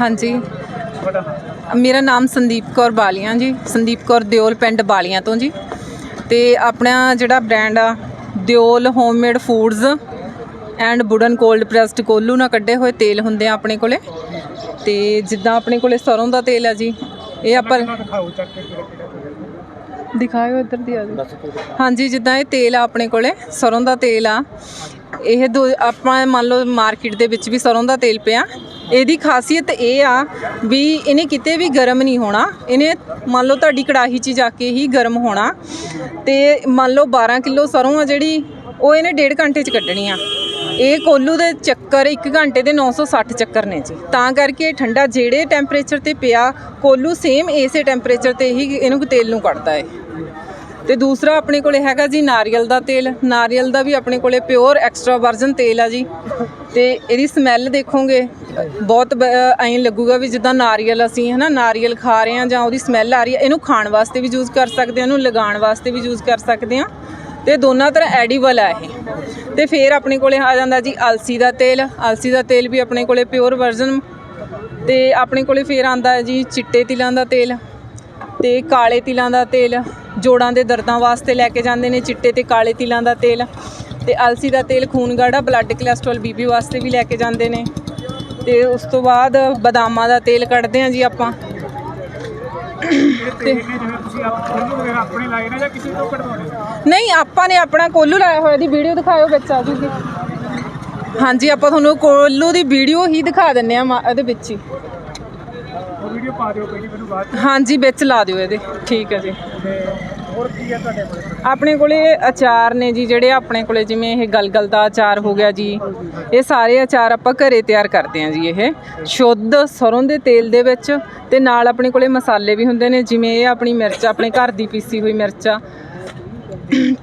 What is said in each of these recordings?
ਹਾਂਜੀ। ਤੁਹਾਡਾ ਨਾਮ ਮੇਰਾ ਨਾਮ ਸੰਦੀਪ ਕੌਰ ਬਾਲੀਆਂ ਜੀ। ਸੰਦੀਪ ਕੌਰ ਦਿਓਲ ਪਿੰਡ ਬਾਲੀਆਂ ਤੋਂ ਜੀ। ਤੇ ਆਪਣਾ ਜਿਹੜਾ ਬ੍ਰਾਂਡ ਆ Deol homemade foods and wooden cold pressed ਕੋਲੂ ਨਾਲ ਕੱਢੇ ਹੋਏ ਤੇਲ ਹੁੰਦੇ ਆ ਆਪਣੇ ਕੋਲੇ। ਤੇ ਜਿੱਦਾਂ ਆਪਣੇ ਕੋਲੇ ਸਰੋਂ ਦਾ ਤੇਲ ਆ ਜੀ ਇਹ ਆਪਾਂ ਕਿਹਨਾਂ ਦਿਖਾਓ ਚੱਕ ਕੇ ਕਿਹੜਾ ਕਿਹੜਾ ਦਿਖਾਇਓ ਇੱਧਰ ਦੀ ਆ ਜੀ। ਹਾਂਜੀ ਜਿੱਦਾਂ ਇਹ ਤੇਲ ਆ ਆਪਣੇ ਕੋਲੇ ਸਰੋਂ ਦਾ ਤੇਲ ਆ। ਇਹ ਦੋ ਆਪਾਂ ਮੰਨ ਲਓ ਮਾਰਕੀਟ ਦੇ ਵਿੱਚ ਵੀ ਸਰੋਂ ਦਾ ਤੇਲ ਪਿਆ। ਇਹਦੀ ਖਾਸੀਅਤ ਇਹ ਆ ਵੀ ਇਹਨੇ ਕਿਤੇ ਵੀ ਗਰਮ ਨਹੀਂ ਹੋਣਾ। ਇਹਨੇ ਮੰਨ ਲਓ ਤੁਹਾਡੀ ਕੜਾਹੀ 'ਚ ਜਾ ਕੇ ਹੀ ਗਰਮ ਹੋਣਾ। ਤੇ ਮੰਨ ਲਓ 12 ਕਿਲੋ ਸਰੋਂ ਆ ਜਿਹੜੀ, ਉਹ ਇਹਨੇ ਡੇਢ ਘੰਟੇ 'ਚ ਕੱਢਣੀ ਆ। ਇਹ ਕੋਲੂ ਦੇ ਚੱਕਰ 1 ਘੰਟੇ ਦੇ 960 ਚੱਕਰ ਨੇ ਜੀ। ਤਾਂ ਕਰਕੇ ਠੰਡਾ ਜਿਹੜੇ ਟੈਂਪਰੇਚਰ ਤੇ ਪਿਆ, ਕੋਲੂ ਸੇਮ ਇਸੇ ਟੈਂਪਰੇਚਰ ਤੇ ਹੀ ਇਹਨੂੰ ਤੇਲ ਨੂੰ ਕੱਢਦਾ ਹੈ ਤੇ ਦੂਸਰਾ ਆਪਣੇ ਕੋਲੇ ਹੈਗਾ ਜੀ ਨਾਰੀਅਲ ਦਾ ਤੇਲ। ਨਾਰੀਅਲ ਦਾ ਵੀ ਆਪਣੇ ਕੋਲੇ ਪਿਓਰ ਐਕਸਟਰਾ ਵਰਜਨ ਤੇਲ ਆ ਜੀ। ਤੇ ਇਹਦੀ ਸਮੈਲ ਦੇਖੋਗੇ, ਬਹੁਤ ਐਂ ਲੱਗੂਗਾ ਵੀ ਜਿੱਦਾਂ ਨਾਰੀਅਲ ਅਸੀਂ ਹਨਾ, ਨਾਰੀਅਲ ਖਾ ਰਹੇ ਹਾਂ ਜਾਂ ਉਹਦੀ ਸਮੈਲ ਆ ਰਹੀ ਹੈ। ਇਹਨੂੰ ਖਾਣ ਵਾਸਤੇ ਵੀ ਯੂਜ਼ ਕਰ ਸਕਦੇ ਹਾਂ, ਇਹਨੂੰ ਲਗਾਉਣ ਵਾਸਤੇ ਵੀ ਯੂਜ਼ ਕਰ ਸਕਦੇ ਹਾਂ। ਤੇ ਦੋਨਾਂ ਤਰ੍ਹਾਂ ਐਡੀਬਲ ਆ ਇਹ। ਤੇ ਫਿਰ ਆਪਣੇ ਕੋਲੇ ਆ ਜਾਂਦਾ ਜੀ ਅਲਸੀ ਦਾ ਤੇਲ। ਅਲਸੀ ਦਾ ਤੇਲ ਵੀ ਆਪਣੇ ਕੋਲੇ ਪਿਓਰ ਵਰਜਨ ਤੇ ਆਪਣੇ ਕੋਲੇ ਫਿਰ ਆਂਦਾ ਜੀ ਚਿੱਟੇ ਤਿਲਾਂ ਦਾ ਤੇਲ। ਤੇ ਕਾਲੇ ਤਿਲਾਂ ਦਾ ਤੇਲ ਜੋੜਾਂ ਦੇ ਦਰਦਾਂ ਵਾਸਤੇ ਲੈ ਕੇ ਜਾਂਦੇ ਨੇ ਚਿੱਟੇ ਤੇ ਕਾਲੇ ਤਿਲਾਂ ਦਾ ਤੇਲ ਤੇ ਅਲਸੀ ਦਾ ਤੇਲ ਖੂਨ ਗਾੜਾ ਬਲੱਡ ਕੋਲੇਸਟ੍ਰੋਲ ਬੀਪੀ ਵਾਸਤੇ ਵੀ ਲੈ ਕੇ ਜਾਂਦੇ ਨੇ ਤੇ ਉਸ ਤੋਂ ਬਾਅਦ ਬਦਾਮਾਂ ਦਾ ਤੇਲ ਕੱਢਦੇ ਹਾਂ ਜੀ ਆਪਾਂ। ਜਾਂ ਨਹੀਂ ਆਪਾਂ ਨੇ ਆਪਣਾ ਕੋਲੂ ਲਾਇਆ ਹੋਇਆ ਦੀ ਵੀਡੀਓ ਦਿਖਾਇਓ ਆ ਜੂਗੀ। ਹਾਂਜੀ ਆਪਾਂ ਤੁਹਾਨੂੰ ਕੋਲੂ ਦੀ ਵੀਡੀਓ ਹੀ ਦਿਖਾ ਦਿੰਨੇ ਆ ਇਹਦੇ ਵਿੱਚ ਹੀ। ਵੀਡੀਓ ਪਾ ਦਿਓ ਕੋਈ ਮੈਨੂੰ ਬਾਅਦ। ਹਾਂਜੀ ਵਿੱਚ ਲਾ ਦਿਓ ਇਹਦੇ। ਠੀਕ ਹੈ ਜੀ। ਤੇ ਹੋਰ ਕੀ ਹੈ ਤੁਹਾਡੇ ਕੋਲ? ਆਪਣੇ ਕੋਲੇ ਅਚਾਰ ਨੇ ਜੀ ਜਿਹੜੇ ਆਪਣੇ ਕੋਲੇ ਜਿਵੇਂ ਇਹ ਗਲਗਲ ਦਾ ਅਚਾਰ ਹੋ ਗਿਆ ਜੀ। ਇਹ ਸਾਰੇ ਅਚਾਰ ਆਪਾਂ ਘਰੇ ਤਿਆਰ ਕਰਦੇ ਹਾਂ ਜੀ ਇਹ। ਸ਼ੁੱਧ ਸਰੋਂ ਦੇ ਤੇਲ ਦੇ ਵਿੱਚ ਤੇ ਨਾਲ ਆਪਣੇ ਕੋਲੇ ਮਸਾਲੇ ਵੀ ਹੁੰਦੇ ਨੇ ਜਿਵੇਂ ਇਹ ਆਪਣੀ ਮਿਰਚ ਆਪਣੇ ਘਰ ਦੀ ਪੀਸੀ ਹੋਈ ਮਿਰਚ ਆ।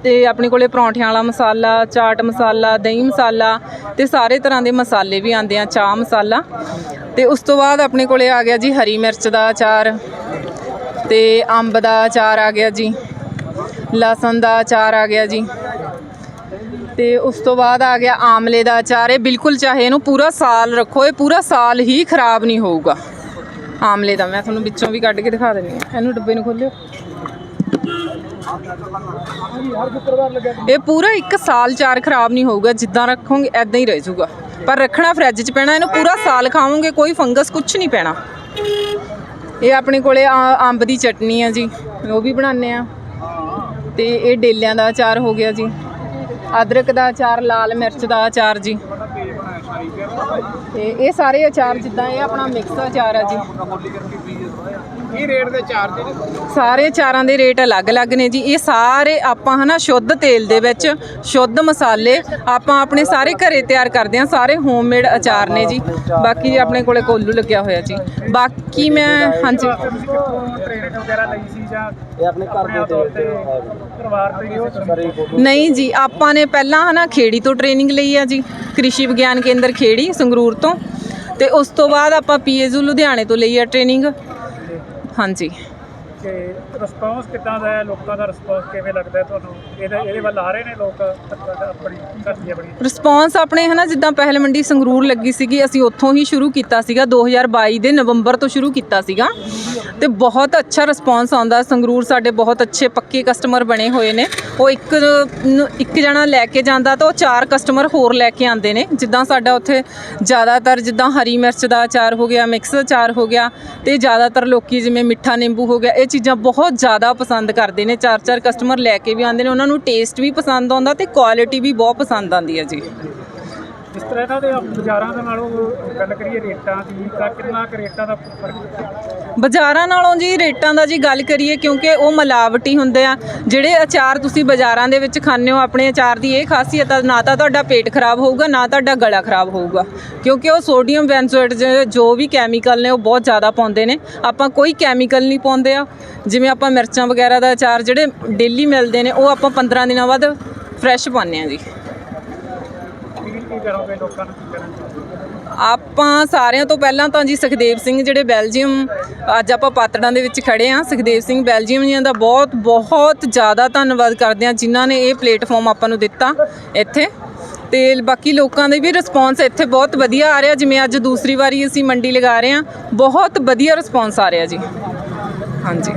ਤੇ ਆਪਣੇ ਕੋਲੇ ਪਰੌਂਠਿਆਂ ਵਾਲਾ ਮਸਾਲਾ, ਚਾਟ ਮਸਾਲਾ, ਦਹੀਂ ਮਸਾਲਾ ਤੇ ਸਾਰੇ ਤਰ੍ਹਾਂ ਦੇ ਮਸਾਲੇ ਵੀ ਆਉਂਦੇ ਆ, ਚਾਹ ਮਸਾਲਾ। ਤੇ ਉਸ ਤੋਂ ਬਾਅਦ ਆਪਣੇ ਕੋਲੇ ਆ ਗਿਆ ਜੀ ਹਰੀ ਮਿਰਚ ਦਾ ਅਚਾਰ ਤੇ ਅੰਬ ਦਾ ਅਚਾਰ ਆ ਗਿਆ ਜੀ, ਲਸਣ ਦਾ ਅਚਾਰ ਆ ਗਿਆ ਜੀ। ਤੇ ਉਸ ਤੋਂ ਬਾਅਦ ਆ ਗਿਆ ਆਮਲੇ ਦਾ ਅਚਾਰ। ਇਹ ਬਿਲਕੁਲ ਚਾਹੇ ਇਹਨੂੰ ਪੂਰਾ ਸਾਲ ਰੱਖੋ, ਇਹ ਪੂਰਾ ਸਾਲ ਹੀ ਖਰਾਬ ਨਹੀਂ ਹੋਊਗਾ। ਆਮਲੇ ਦਾ ਮੈਂ ਤੁਹਾਨੂੰ ਵਿੱਚੋਂ ਵੀ ਕੱਢ ਕੇ ਦਿਖਾ ਦਿੰਦੀ ਹਾਂ। ਇਹਨੂੰ ਡੱਬੇ ਨੂੰ ਖੋਲਿਓ। ਇਹ ਪੂਰਾ ਇੱਕ ਸਾਲ ਚਾਰ ਖਰਾਬ ਨਹੀਂ ਹੋਊਗਾ, ਜਿੱਦਾਂ ਰੱਖੋਗੇ ਐਦਾਂ ਹੀ ਰਹਿ ਜਾਊਗਾ। ਪਰ ਰੱਖਣਾ ਫਰਿੱਜ 'ਚ ਪੈਣਾ, ਇਹਨੂੰ ਪੂਰਾ ਸਾਲ ਖਾਓਗੇ ਕੋਈ ਫੰਗਸ ਕੁਝ ਨਹੀਂ ਪੈਣਾ। ਇਹ ਆਪਣੇ ਕੋਲੇ ਅੰਬ ਦੀ ਚਟਨੀ ਆ ਜੀ, ਉਹ ਵੀ ਬਣਾਉਂਦੇ ਆ। ਤੇ ਇਹ ਡੇਲਿਆਂ ਦਾ ਅਚਾਰ ਹੋ ਗਿਆ ਜੀ, ਅਦਰਕ ਦਾ ਅਚਾਰ, ਲਾਲ ਮਿਰਚ ਦਾ ਅਚਾਰ ਜੀ। ਤੇ ਇਹ ਸਾਰੇ ਅਚਾਰ ਜਿੱਦਾਂ ਇਹ ਆਪਣਾ ਮਿਕਸ ਅਚਾਰ ਆ ਜੀ। ਕੀ ਰੇਟ ਦੇ ਚਾਰਜ ਸਾਰੇ ਅਚਾਰਾਂ ਦੇ ਰੇਟ ਅਲੱਗ-ਅਲੱਗ ਨੇ ਜੀ। ਇਹ ਸਾਰੇ ਆਪਾਂ ਹਨਾ ਸ਼ੁੱਧ ਤੇਲ ਦੇ ਵਿੱਚ ਸ਼ੁੱਧ ਮਸਾਲੇ ਆਪਾਂ ਆਪਣੇ ਸਾਰੇ ਘਰੇ ਤਿਆਰ ਕਰਦੇ ਹਾਂ। ਸਾਰੇ ਹੋਮਮੇਡ ਅਚਾਰ ਨੇ ਜੀ। ਬਾਕੀ ਆਪਣੇ ਕੋਲੇ ਕੋਲੂ ਲੱਗਿਆ ਹੋਇਆ ਜੀ। ਬਾਕੀ ਮੈਂ ਹਾਂਜੀ। ਵਗੈਰਾ ਲਈ ਸੀ ਜਾਂ। ਇਹ ਆਪਣੇ ਘਰ ਦੇ ਪਰਿਵਾਰ ਤੇ ਨਹੀਂ ਜੀ ਆਪਾਂ ਨੇ ਪਹਿਲਾਂ ਹਨਾ ਖੇੜੀ ਤੋਂ ਟ੍ਰੇਨਿੰਗ ਲਈ ਆ ਜੀ। ਕ੍ਰਿਸ਼ੀ ਵਿਗਿਆਨ ਕੇਂਦਰ ਖੇੜੀ ਸੰਗਰੂਰ ਤੋਂ। ਤੇ ਉਸ ਤੋਂ ਬਾਅਦ ਆਪਾਂ ਪੀਏਯੂ ਲੁਧਿਆਣੇ ਤੋਂ ਲਈ ਆ ਟ੍ਰੇਨਿੰਗ ਹਾਂਜੀ। ਤੇ ਰਿਸਪੌਂਸ ਕਿੱਦਾਂ ਦਾ ਹੈ, ਲੋਕਾਂ ਦਾ ਰਿਸਪੌਂਸ ਕਿਵੇਂ ਲੱਗਦਾ ਹੈ ਤੁਹਾਨੂੰ? ਇਹਦੇ ਇਹਦੇ ਵੱਲ ਆ ਰਹੇ ਨੇ ਲੋਕ ਆਪਣੀ ਘਰ ਦੀ ਰਿਸਪੌਂਸ ਆਪਣੇ ਹਨਾ, ਜਿੱਦਾਂ ਪਹਿਲ ਮੰਡੀ ਸੰਗਰੂਰ ਲੱਗੀ ਸੀਗੀ, ਅਸੀਂ ਉੱਥੋਂ ਹੀ ਸ਼ੁਰੂ ਕੀਤਾ ਸੀਗਾ 2022 ਦੇ ਨਵੰਬਰ ਤੋਂ ਸ਼ੁਰੂ ਕੀਤਾ ਸੀਗਾ। ਤੇ ਬਹੁਤ ਅੱਛਾ ਰਿਸਪੌਂਸ ਆਉਂਦਾ ਸੰਗਰੂਰ, ਸਾਡੇ ਬਹੁਤ ਅੱਛੇ ਪੱਕੇ ਕਸਟਮਰ ਬਣੇ ਹੋਏ ਨੇ। ਉਹ ਇੱਕ ਇੱਕ ਜਣਾ ਲੈ ਕੇ ਜਾਂਦਾ ਤਾਂ ਉਹ ਚਾਰ ਕਸਟਮਰ ਹੋਰ ਲੈ ਕੇ ਆਉਂਦੇ ਨੇ। ਜਿੱਦਾਂ ਸਾਡਾ ਉੱਥੇ ਜ਼ਿਆਦਾਤਰ ਜਿੱਦਾਂ ਹਰੀ ਮਿਰਚ ਦਾ ਅਚਾਰ ਹੋ ਗਿਆ ਮਿਕਸ ਅਚਾਰ ਹੋ ਗਿਆ, ਤੇ ਜ਼ਿਆਦਾਤਰ ਲੋਕੀ ਜਿਵੇਂ ਮਿੱਠਾ ਨਿੰਬੂ ਹੋ ਗਿਆ, ਇਹ ਚੀਜ਼ਾਂ ਬਹੁਤ ਜ਼ਿਆਦਾ ਪਸੰਦ ਕਰਦੇ ਨੇ ਚਾਰ ਚਾਰ ਕਸਟਮਰ ਲੈ ਕੇ ਵੀ ਆਉਂਦੇ ਨੇ, ਉਹਨਾਂ ਨੂੰ ਟੇਸਟ ਵੀ ਪਸੰਦ ਆਉਂਦਾ ਤੇ ਕੁਆਲਿਟੀ ਵੀ ਬਹੁਤ ਪਸੰਦ ਆਉਂਦੀ ਹੈ ਜੀ। ਜਿਸ ਤਰ੍ਹਾਂ ਇਹਨਾਂ ਦੇ ਬਾਜ਼ਾਰਾਂ ਦੇ ਨਾਲੋਂ ਗੱਲ ਕਰੀਏ ਰੇਟਾਂ ਦੀ, ਤਾਂ ਕਿੰਨਾ ਕੁ ਰੇਟਾਂ ਦਾ ਫ਼ਰਕ ਬਾਜ਼ਾਰਾਂ ਨਾਲੋਂ ਜੀ ਰੇਟਾਂ ਦਾ ਜੀ ਗੱਲ ਕਰੀਏ ਕਿਉਂਕਿ ਉਹ ਮਿਲਾਵਟੀ ਹੁੰਦੇ ਆ। ਜਿਹੜੇ ਅਚਾਰ ਤੁਸੀਂ ਬਾਜ਼ਾਰਾਂ ਦੇ ਵਿੱਚ ਖਾਂਦੇ ਹੋ, ਆਪਣੇ ਅਚਾਰ ਦੀ ਇਹ ਖਾਸੀਅਤ ਆ, ਨਾ ਤਾਂ ਤੁਹਾਡਾ ਪੇਟ ਖਰਾਬ ਹੋਊਗਾ, ਨਾ ਤੁਹਾਡਾ ਗਲਾ ਖਰਾਬ ਹੋਊਗਾ। ਕਿਉਂਕਿ ਉਹ ਸੋਡੀਅਮ ਬੈਂਜ਼ੋਏਟ ਜੋ ਵੀ ਕੈਮੀਕਲ ਨੇ, ਉਹ ਬਹੁਤ ਜ਼ਿਆਦਾ ਪਾਉਂਦੇ ਨੇ। ਆਪਾਂ ਕੋਈ ਕੈਮੀਕਲ ਨਹੀਂ ਪਾਉਂਦੇ ਆ। ਜਿਵੇਂ ਆਪਾਂ ਮਿਰਚਾਂ ਵਗੈਰਾ ਦਾ ਅਚਾਰ ਜਿਹੜੇ ਡੇਲੀ ਮਿਲਦੇ ਨੇ, ਉਹ ਆਪਾਂ 15 ਦਿਨਾਂ ਬਾਅਦ ਫਰੈਸ਼ ਪਾਉਂਦੇ ਆ ਜੀ। ਕੀ ਕਰੋਗੇ ਲੋਕਾਂ ਨੂੰ ਕੀ ਕਹਿਣਾ ਆਪਾਂ ਸਾਰਿਆਂ ਤੋਂ ਪਹਿਲਾਂ ਤਾਂ ਜੀ ਸੁਖਦੇਵ ਸਿੰਘ ਜਿਹੜੇ ਬੈਲਜੀਅਮ, ਅੱਜ ਆਪਾਂ ਪਾਤੜਾਂ ਦੇ ਵਿੱਚ ਖੜੇ ਆ ਸੁਖਦੇਵ ਸਿੰਘ ਬੈਲਜੀਅਮ ਜੀਆਂ ਦਾ ਬਹੁਤ ਬਹੁਤ ਜ਼ਿਆਦਾ ਧੰਨਵਾਦ ਕਰਦੇ ਆ ਜਿਨ੍ਹਾਂ ਨੇ ਇਹ ਪਲੇਟਫਾਰਮ ਆਪਾਂ ਨੂੰ ਦਿੱਤਾ ਇੱਥੇ। ਤੇ ਬਾਕੀ ਲੋਕਾਂ ਦੇ ਵੀ ਰਿਸਪੌਂਸ ਇੱਥੇ ਬਹੁਤ ਵਧੀਆ ਆ ਰਿਹਾ, ਜਿਵੇਂ ਅੱਜ ਦੂਸਰੀ ਵਾਰੀ ਅਸੀਂ ਮੰਡੀ ਲਗਾ ਰਹੇ ਹਾਂ, ਬਹੁਤ ਵਧੀਆ ਰਿਸਪੌਂਸ ਆ ਰਿਹਾ ਜੀ। ਹਾਂਜੀ।